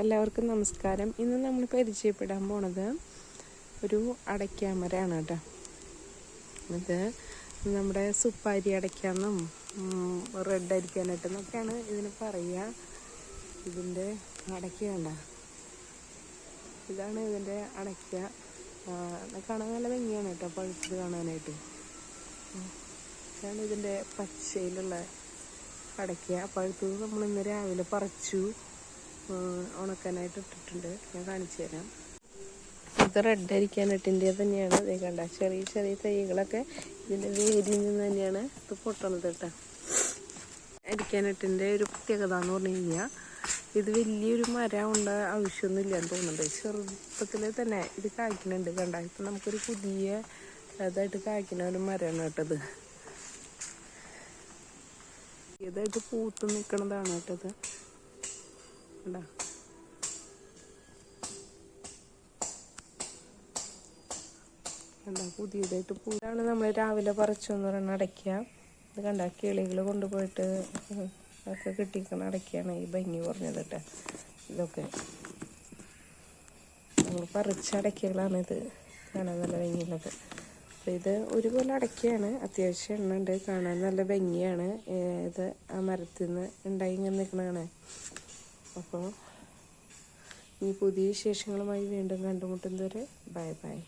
എല്ലാവർക്കും നമസ്കാരം. ഇന്ന് നമ്മൾ പരിചയപ്പെടാൻ പോണത് ഒരു അടയ്ക്കാമരയാണ് കേട്ടോ. ഇത് നമ്മുടെ സുപ്പാരി അടയ്ക്കാന്നും റെഡ് അരിക്കാനായിട്ടെന്നൊക്കെയാണ് ഇതിന് പറയുക. ഇതിന്റെ അടയ്ക്ക കണ്ട. ഇതാണ് ഇതിന്റെ അടയ്ക്ക. കാണാൻ നല്ല ഭംഗിയാണ് കേട്ടോ പഴുത്തത് കാണാനായിട്ട്. ഇതാണ് ഇതിന്റെ പച്ചയിലുള്ള അടയ്ക്ക. പഴുത്തത് നമ്മൾ ഇന്ന് രാവിലെ പറിച്ചു. ഉണക്കാനായിട്ട് ഇട്ടിട്ടുണ്ട്. ഞാൻ കാണിച്ചു തരാം. ഇത് റെഡ് അരിക്കാനിട്ടിന്റെ തന്നെയാണ്. ഇതേ കണ്ട ചെറിയ ചെറിയ തൈകളൊക്കെ ഇതിന്റെ വേരിൽ നിന്ന് തന്നെയാണ് ഇത് പൊട്ടണത് കേട്ടോ. അരിക്കാനിട്ടിന്റെ ഒരു പ്രത്യേകത എന്ന് പറഞ്ഞു കഴിഞ്ഞാൽ ഇത് വലിയൊരു മരം ഉണ്ട ആവശ്യമൊന്നുമില്ല എന്ന് തോന്നുന്നുണ്ട്. ചെറുപ്പത്തിൽ തന്നെ ഇത് കായ്ക്കുന്നുണ്ട്. കണ്ട ഇപ്പം നമുക്കൊരു പുതിയ ഇതായിട്ട് കായ്ക്കുന്ന ഒരു മരമാണ് കേട്ടത് ഇതായിട്ട് പൂത്ത് നിൽക്കണതാണ് കേട്ടത് കണ്ടാ കണ്ടാ പുതിയതായിട്ട് പൂലാണ് നമ്മൾ രാവിലെ പറിച്ചെന്ന് പറഞ്ഞ അടയ്ക്കുക ഇത് കണ്ട കിളികൾ കൊണ്ടുപോയിട്ട് ഒക്കെ കിട്ടിക്കണ അടയ്ക്കാണ് ഈ ഭംഗി കുറഞ്ഞത് കേട്ടോ. ഇതൊക്കെ. നമ്മൾ പറിച്ച അടയ്ക്കകളാണ് ഇത്. കാണാൻ നല്ല ഭംഗിയുള്ളത്. അപ്പോൾ ഇത് ഒരുപോലെ അടയ്ക്കുകയാണ് അത്യാവശ്യം എണ്ണ ഉണ്ട്. കാണാൻ നല്ല ഭംഗിയാണ്. ഇത് ആ മരത്തിൽ നിന്ന് ഉണ്ടായി ഇങ്ങനെ നിൽക്കണതാണ് അപ്പോൾ ഈ പുതിയ വിശേഷങ്ങളുമായി വീണ്ടും കണ്ടുമുട്ടുന്നവരെ ബൈ ബൈ.